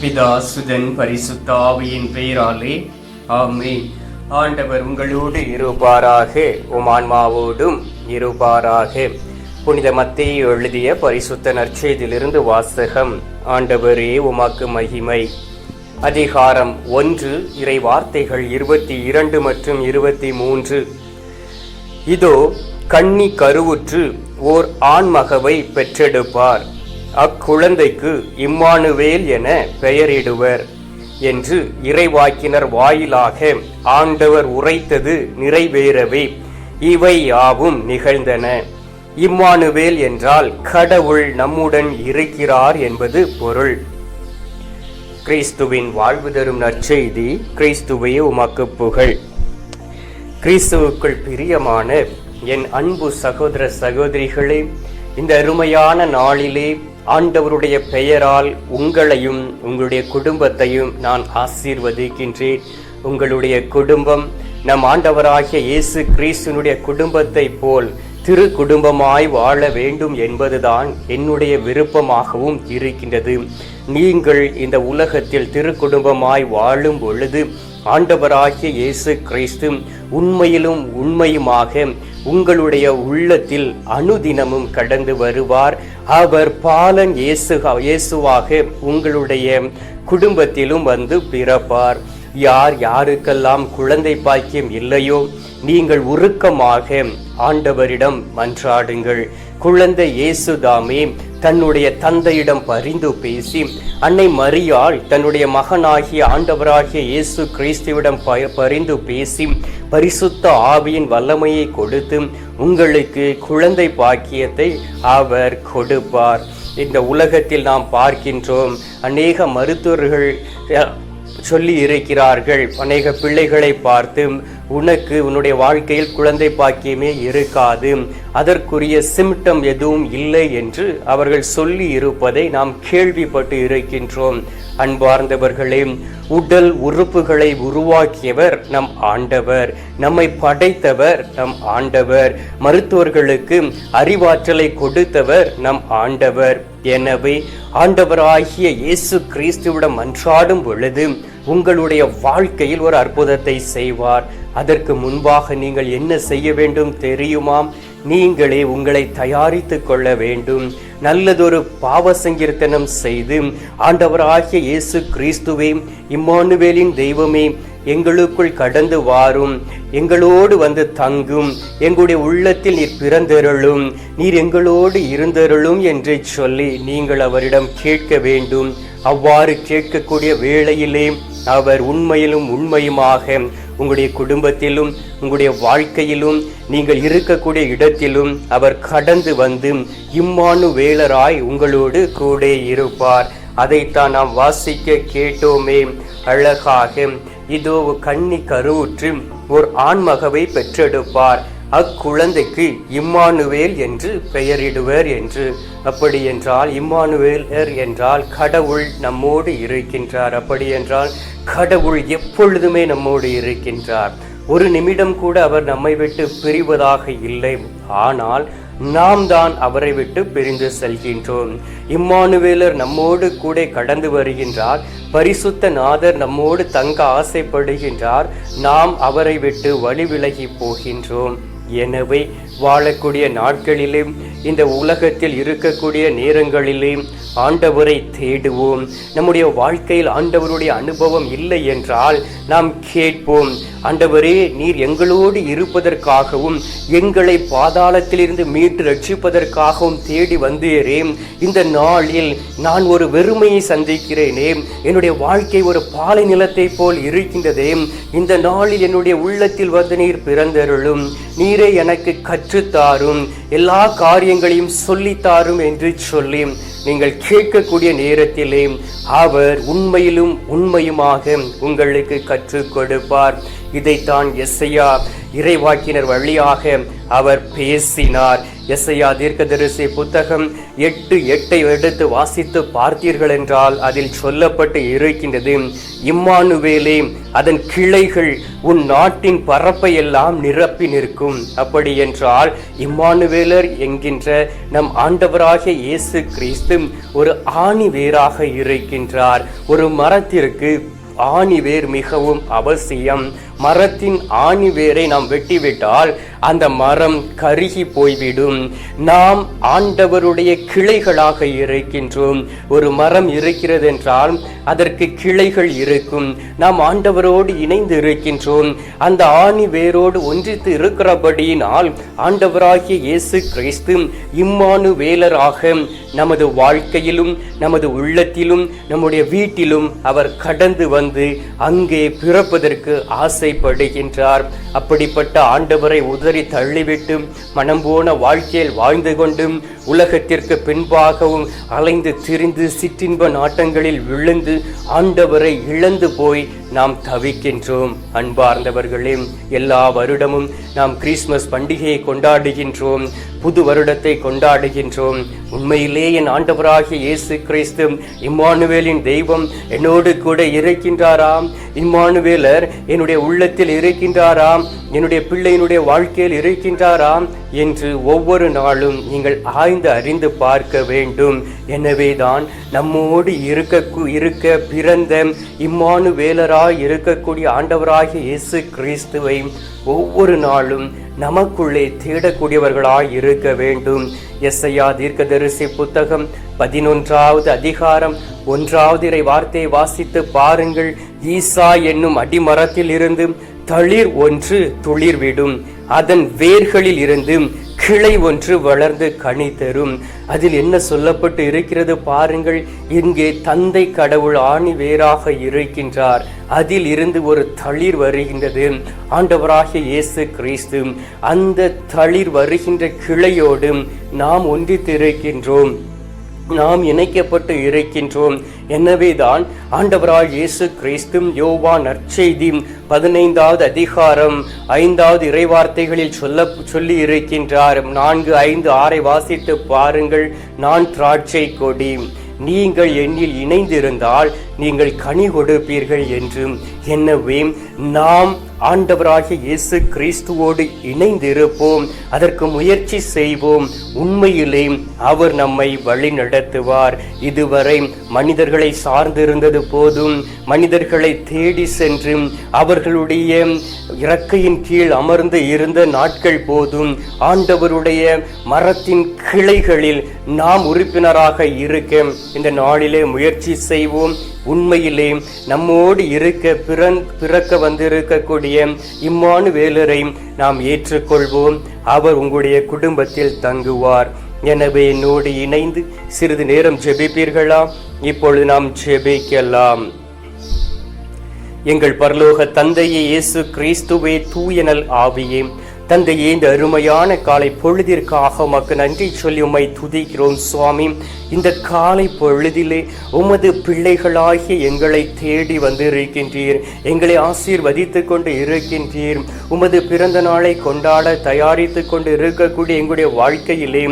பிதா சுதன் பரிசுத்த ஆவியின் பெயராலே. ஆமே ஆண்டவர் உங்களோடு இருப்பாராக. உமான்மாவோடும் இருபாராக இருப்பாராக. புனித மத்தியை எழுதிய பரிசுத்த நற்செய்தியிலிருந்து வாசகம். ஆண்டவரே உமாக்கு மகிமை. அதிகாரம் ஒன்று இறை வார்த்தைகள் இருபத்தி இரண்டு மற்றும் இருபத்தி மூன்று. இதோ கன்னி கருவுற்று ஓர் ஆண்மகவை பெற்றெடுப்பார். அக்குழந்தைக்கு இம்மானுவேல் என பெயரிடுவர் என்று இறைவாக்கினர் வாயிலாக ஆண்டவர் உரைத்தது நிறைவேறவே இவை யாவும் நிகழ்ந்தன. இம்மானுவேல் என்றால் கடவுள் நம்முடன் இருக்கிறார் என்பது பொருள். கிறிஸ்துவின் வாழ்வு தரும் நற்செய்தி கிறிஸ்துவே உமக்கு புகழ். கிறிஸ்துவுக்குள் பிரியமான என் அன்பு சகோதர சகோதரிகளே இந்த அருமையான நாளிலே ஆண்டவருடைய பெயரால் உங்களையும் உங்களுடைய குடும்பத்தையும் நான் ஆசீர்வதிக்கின்றேன். உங்களுடைய குடும்பம் நம் ஆண்டவராகிய இயேசு கிறிஸ்துனுடைய குடும்பத்தை போல் திரு குடும்பமாய் வாழ வேண்டும் என்பதுதான் என்னுடைய விருப்பமாகவும் இருக்கின்றது. நீங்கள் இந்த உலகத்தில் திரு குடும்பமாய் வாழும் பொழுது ஆண்டவராகிய இயேசு கிறிஸ்து உண்மையிலும் உண்மையுமாக உங்களுடைய உள்ளத்தில் அனுதினமும் கடந்து வருவார். அவர் பாலன் இயேசு இயேசுவாக உங்களுடைய குடும்பத்திலும் வந்து பிறப்பார். யார் யாருக்கெல்லாம் குழந்தை பாக்கியம் இல்லையோ நீங்கள் உருக்கமாக ஆண்டவரிடம் மன்றாடுங்கள். குழந்தை இயேசுதாமே தன்னுடைய தந்தையிடம் பரிந்து பேசி அன்னை மரியாள் தன்னுடைய மகனாகிய ஆண்டவராகிய இயேசு கிறிஸ்துவிடம் ப- பரிந்து பேசி பரிசுத்த ஆவியின் வல்லமையை கொடுத்து உங்களுக்கு குழந்தை பாக்கியத்தை அவர் கொடுப்பார். இந்த உலகத்தில் நாம் பார்க்கின்றோம் அநேக மருத்துவர்கள் சொல்லி இருக்கிறார்கள் அநேக பிள்ளைகளை பார்த்து உனக்கு உன்னுடைய வாழ்க்கையில் குழந்தை பாக்கியமே இருக்காது. அதற்குரிய சிம்டம் எதுவும் இல்லை என்று அவர்கள் சொல்லி இருப்பதை நாம் கேள்விப்பட்டு இருக்கின்றோம். அன்பார்ந்தவர்களே உடல் உறுப்புகளை உருவாக்கியவர் நம் ஆண்டவர். நம்மை படைத்தவர் நம் ஆண்டவர். மருத்துவர்களுக்கு அறிவாற்றலை கொடுத்தவர் நம் ஆண்டவர். எனவே ஆண்டவராகிய இயேசு கிறிஸ்துவிடம் அன்றாடும் பொழுது உங்களுடைய வாழ்க்கையில் ஒரு அற்புதத்தை செய்வார். அதற்கு முன்பாக நீங்கள் என்ன செய்ய வேண்டும் தெரியுமாம்? நீங்களே உங்களை தயாரித்து கொள்ள வேண்டும். நல்லதொரு பாவ சங்கீர்த்தனம் செய்து ஆண்டவராகிய இயேசு கிறிஸ்துவே இம்மானுவேலின் தெய்வமே எங்களுக்குள் கடந்து வாரும். எங்களோடு வந்து தங்கும். எங்களுடைய உள்ளத்தில் நீர் பிறந்தருளும். நீர் எங்களோடு இருந்தருளும் என்று சொல்லி நீங்கள் அவரிடம் கேட்க வேண்டும். அவ்வாறு கேட்கக்கூடிய வேளையிலே அவர் உண்மையிலும் உண்மையுமாக உங்களுடைய குடும்பத்திலும் உங்களுடைய வாழ்க்கையிலும் நீங்கள் இருக்கக்கூடிய இடத்திலும் அவர் கடந்து வந்து இம்மானு வேலராய் உங்களோடு கூட இருப்பார். அதைத்தான் நாம் வாசிக்க கேட்டோமே. அழகாக இதோ கண்ணி கருவுற்று ஒரு ஆண்மகவை பெற்றெடுப்பார். அக்குழந்தைக்கு இம்மானுவேல் என்று பெயரிடுவர் என்று. அப்படி என்றால் இம்மானுவேலர் என்றால் கடவுள் நம்மோடு இருக்கின்றார். அப்படி என்றால் கடவுள் எப்பொழுதுமே நம்மோடு இருக்கின்றார். ஒரு நிமிடம் கூட அவர் நம்மை விட்டு பிரிவதாக இல்லை. ஆனால் நாம் தான் அவரை விட்டு பிரிந்து செல்கின்றோம். இம்மானுவேலர் நம்மோடு கூட கடந்து வருகின்றார். பரிசுத்த நாதர் நம்மோடு தங்க ஆசைப்படுகின்றார். நாம் அவரை விட்டு வழி விலகி போகின்றோம். எனவே வாழக்கூடிய நாட்களிலும் இந்த உலகத்தில் இருக்கக்கூடிய நேரங்களிலே ஆண்டவரை தேடுவோம். நம்முடைய வாழ்க்கையில் ஆண்டவருடைய அனுபவம் இல்லை என்றால் நாம் கேட்போம் ஆண்டவரே நீர் எங்களோடு இருப்பதற்காகவும் எங்களை பாதாளத்திலிருந்து மீட்டு ரட்சிப்பதற்காகவும் தேடி வந்தேரே. இந்த நாளில் நான் ஒரு வெறுமையை சந்திக்கிறேனே. என்னுடைய வாழ்க்கை ஒரு பாலை நிலத்தை போல் இருக்கின்றதே. இந்த நாளில் என்னுடைய உள்ளத்தில் வந்து நீர் பிறந்தருளும். நீரே எனக்கு கற்றுத்தாரும். எல்லா காரியங்களையும் சொல்லித்தாரும் என்று சொல்லி நீங்கள் கேட்கக்கூடிய நேரத்திலே அவர் உண்மையிலும் உண்மையுமாக உங்களுக்கு கற்றுக் கொடுப்பார். இதைத்தான் எஸ்ஐயா இறைவாக்கினர் வழியாக அவர் பேசினார். எஸ்ஐயா தீர்க்கதரிசி புத்தகம் எட்டு எட்டை எடுத்து வாசித்து பார்த்தீர்கள் என்றால் அதில் சொல்லப்பட்டு இருக்கின்றது. இம்மானுவேலே அதன் கிளைகள் உன் நாட்டின் பரப்பை எல்லாம் நிரப்பி நிற்கும். அப்படி என்றால் இம்மானுவேலர் என்கின்ற நம் ஆண்டவராகிய இயேசு கிறிஸ்து ஒரு ஆணி வேராக இருக்கின்றார். ஒரு மரத்திற்கு ஆணிவேர் மிகவும் அவசியம். மரத்தின் ஆணி வேரை நாம் வெட்டிவிட்டால் அந்த மரம் கருகி போய்விடும். நாம் ஆண்டவருடைய கிளைகளாக இருக்கின்றோம். ஒரு மரம் இருக்கிறது என்றால் அதற்கு கிளைகள் இருக்கும். நாம் ஆண்டவரோடு இணைந்து இருக்கின்றோம். அந்த ஆணி வேரோடு ஒன்றித்து இருக்கிறபடியினால் ஆண்டவராகிய இயேசு கிறிஸ்து இம்மானு வேலராக நமது வாழ்க்கையிலும் நமது உள்ளத்திலும் நம்முடைய வீட்டிலும் அவர் கடந்து வந்து அங்கே பிறப்பதற்கு ஆசை ஆசைப்படுகின்றார் அப்படிப்பட்ட ஆண்டவரை உதறி தள்ளிவிட்டு மனம் போன வாழ்க்கையில் வாழ்ந்து கொண்டும் உலகத்திற்கு பின்பாகவும் அலைந்து திரிந்து சிற்றின்ப நாட்டங்களில் விழுந்து ஆண்டவரை இழந்து போய் நாம் தவிக்கின்றோம். அன்பார்ந்தவர்களே எல்லா வருடமும் நாம் கிறிஸ்மஸ் பண்டிகையை கொண்டாடுகின்றோம் புது வருடத்தை கொண்டாடுகின்றோம். உண்மையிலே என் ஆண்டவராகிய இயேசு கிறிஸ்து இம்மானுவேலின் தெய்வம் என்னோடு கூட இருக்கின்றாராம். இம்மானுவேலர் என்னுடைய உள்ளத்தில் இருக்கின்றாராம். என்னுடைய பிள்ளையினுடைய வாழ்க்கையில் இருக்கின்றாராம் என்று ஒவ்வொரு நாளும் நீங்கள் ஆய்ந்து அறிந்து பார்க்க வேண்டும். எனவேதான் நம்மோடு இருக்க இருக்க பிறந்த இம்மானு வேலராய் இருக்கக்கூடிய ஆண்டவராகிய இயேசு கிறிஸ்துவை ஒவ்வொரு நாளும் நமக்குள்ளே தேடக்கூடியவர்களாய் இருக்க வேண்டும். எஸ்ஐயா தீர்க்கதரிசி புத்தகம் பதினொன்றாவது அதிகாரம் ஒன்றாவது இறை வார்த்தையை வாசித்து பாருங்கள். ஈசா என்னும் அடிமரத்தில் இருந்து தளிர் ஒன்று துளிர்விடும் அதன் வேர்களில் இருந்து கிளை ஒன்று வளர்ந்து கனி தரும். அதில் என்ன சொல்லப்பட்டு இருக்கிறது பாருங்கள். இங்கே தந்தை கடவுள் ஆணி வேறாக இருக்கின்றார். அதில் இருந்து ஒரு தளிர் வருகின்றது. ஆண்டவராகிய இயேசு கிறிஸ்து அந்த தளிர் வருகின்ற கிளையோடும் நாம் ஒன்றித்திருக்கின்றோம். நாம் இணைக்கப்பட்டு இருக்கின்றோம். எனவேதான் ஆண்டவராய் இயேசு கிறிஸ்தும் யோவா நற்செய்தி பதினைந்தாவது அதிகாரம் ஐந்தாவது இறைவார்த்தைகளில் சொல்ல சொல்லி இருக்கின்றார் நான்கு ஐந்து ஆறை வாசித்து பாருங்கள். நான் திராட்சை கொடி. நீங்கள் என்னில் இணைந்திருந்தால் நீங்கள் கனி கொடுப்பீர்கள் என்றும். எனவே நாம் ஆண்டவராகிய இயேசு கிறிஸ்துவோடு இணைந்திருப்போம். அதற்கு முயற்சி செய்வோம். உண்மையிலே அவர் நம்மை வழி நடத்துவார் இதுவரை மனிதர்களை சார்ந்திருந்தது போதும். மனிதர்களை தேடி சென்று அவர்களுடைய இறக்கையின் கீழ் அமர்ந்து இருந்த நாட்கள் போதும். ஆண்டவருடைய மரத்தின் கிளைகளில் நாம் உறுப்பினராக இருக்க இந்த நாளிலே முயற்சி செய்வோம். உண்மையிலே நம்மோடு இருக்க பிறன் பிறக்க வந்திருக்கக்கூடிய இம்மானு வேலரை நாம் ஏற்றுக்கொள்வோம். அவர் உங்களுடைய குடும்பத்தில் தங்குவார். எனவே என்னோடு இணைந்து சிறிது நேரம் ஜெபிப்பீர்களா? இப்பொழுது நாம் ஜெபிக்கலாம். எங்கள் பரலோக தந்தையே இயேசு கிறிஸ்துவே தூயனல் ஆவியே தந்தையே இந்த அருமையான காலை பொழுதிற்காக உமக்கு நன்றி சொல்லி உம்மை துதிக்கிறோம் சுவாமி. இந்த காலை பொழுதிலே உமது பிள்ளைகளாகிய எங்களை தேடி வந்து இருக்கின்றீர் எங்களை ஆசீர்வதித்து கொண்டு இருக்கின்றீர். உமது பிறந்த நாளை கொண்டாட தயாரித்து கொண்டு இருக்கக்கூடிய எங்களுடைய வாழ்க்கையிலே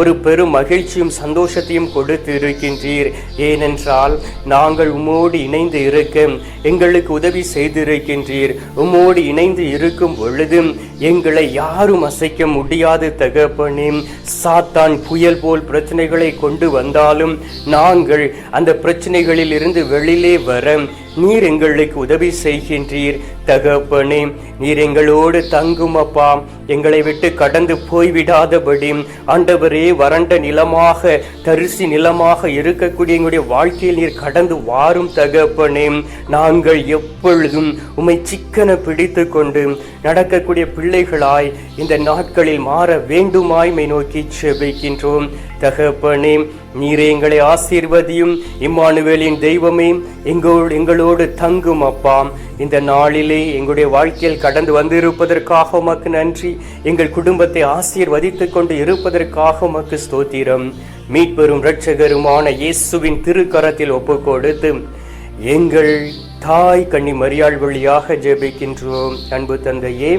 ஒரு பெரும் மகிழ்ச்சியும் சந்தோஷத்தையும் கொடுத்து இருக்கின்றீர் ஏனென்றால் நாங்கள் உம்மோடு இணைந்து இருக்க எங்களுக்கு உதவி செய்திருக்கின்றீர். உம்மோடு இணைந்து இருக்கும் பொழுது எங்களை யாரும் அசைக்க முடியாது தகப்பனே. சாத்தான் புயல் போல் பிரச்சனைகளை கொண்டு வந்தாலும் நாங்கள் அந்த பிரச்சனைகளில் இருந்து வெளியிலே வர நீர் எங்களுக்கு உதவி செய்கின்றீர். தகப்பனே நீர் எங்களோடு தங்கும் அப்பா. எங்களை விட்டு கடந்து போய்விடாதபடி ஆண்டவரே வறண்ட நிலமாக தரிசி நிலமாக இருக்கக்கூடிய எங்களுடைய வாழ்க்கையில் நீர் கடந்து வாரும் தகப்பனே. நாங்கள் எப்பொழுதும் உமை சிக்கன பிடித்து கொண்டு நடக்கக்கூடிய பிள்ளைகளாய் இந்த நாட்களில் மாற வேண்டுமாய்மை நோக்கி செபிக்கின்றோம். தகப்பனே நீரே எங்களை ஆசீர்வதியும். இம்மானுவேலின் தெய்வமே எங்களோடு எங்களோடு தங்கும் அப்பாம் இந்த நாளிலே எங்களுடைய வாழ்க்கையில் கடந்து வந்திருப்பதற்காக உமக்கு நன்றி. எங்கள் குடும்பத்தை ஆசீர்வதித்து கொண்டு இருப்பதற்காக உமக்கு ஸ்தோத்திரம். மீட்பெரும் இரட்சகருமான இயேசுவின் திருக்கரத்தில் ஒப்பு கொடுத்து எங்கள் தாய் கண்ணி மரியாள் வழியாக ஜெபிக்கின்றோம். அன்பு தந்தையே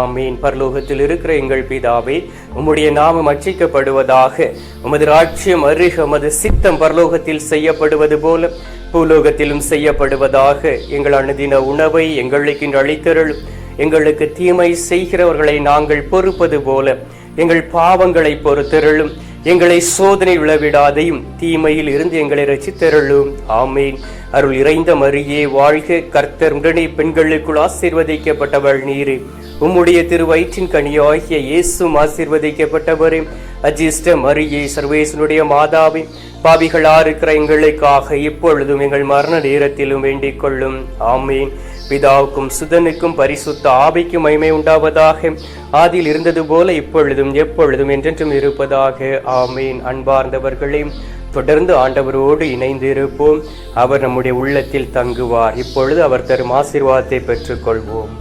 ஆமீன். பரலோகத்தில் இருக்கிற எங்கள் பிதாவே உம்முடைய நாமம் அச்சிக்கப்படுவதாக உமது ராட்சியம் அருக உமது சித்தம் பரலோகத்தில் செய்யப்படுவது போல பூலோகத்திலும் செய்யப்படுவதாக எங்கள் அனுதின உணவை எங்களுக்கு இன்று அளித்தருளும் எங்களுக்கு தீமை செய்கிறவர்களை நாங்கள் பொறுப்பது போல எங்கள் பாவங்களை பொறுத்தருளும். எங்களை சோதனை விழவிடாதையும் தீமையில் இருந்து எங்களை ரசித்தருளும். ஆமேன். அருள் இறைந்த மரியே வாழ்க கர்த்தர். உடனே பெண்களுக்குள் ஆசீர்வதிக்கப்பட்டவள் நீரே. உம்முடைய திருவயிற்றின் கனியாகிய இயேசும் ஆசீர்வதிக்கப்பட்டவரே. அஜிஷ்ட மரியே சர்வேசனுடைய மாதாவே பாவிகளா இருக்கிற எங்களுக்காக இப்பொழுதும் எங்கள் மரண நேரத்திலும் வேண்டிக் கொள்ளும். ஆமேன். பிதாவுக்கும் சுதனுக்கும் பரிசுத்த ஆவிக்கும் மகிமை உண்டாவதாக. ஆதியில் இருந்தது போல இப்பொழுதும் எப்பொழுதும் என்றென்றும் இருப்பதாக. ஆமீன். அன்பார்ந்தவர்களே தொடர்ந்து ஆண்டவரோடு இணைந்து இருப்போம் அவர் நம்முடைய உள்ளத்தில் தங்குவார். இப்பொழுது அவர் தரும் ஆசீர்வாதத்தை பெற்றுக்கொள்வோம்.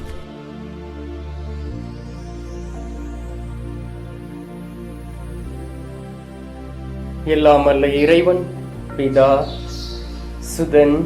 எல்லாம் அல்ல இறைவன் பிதா சுதன்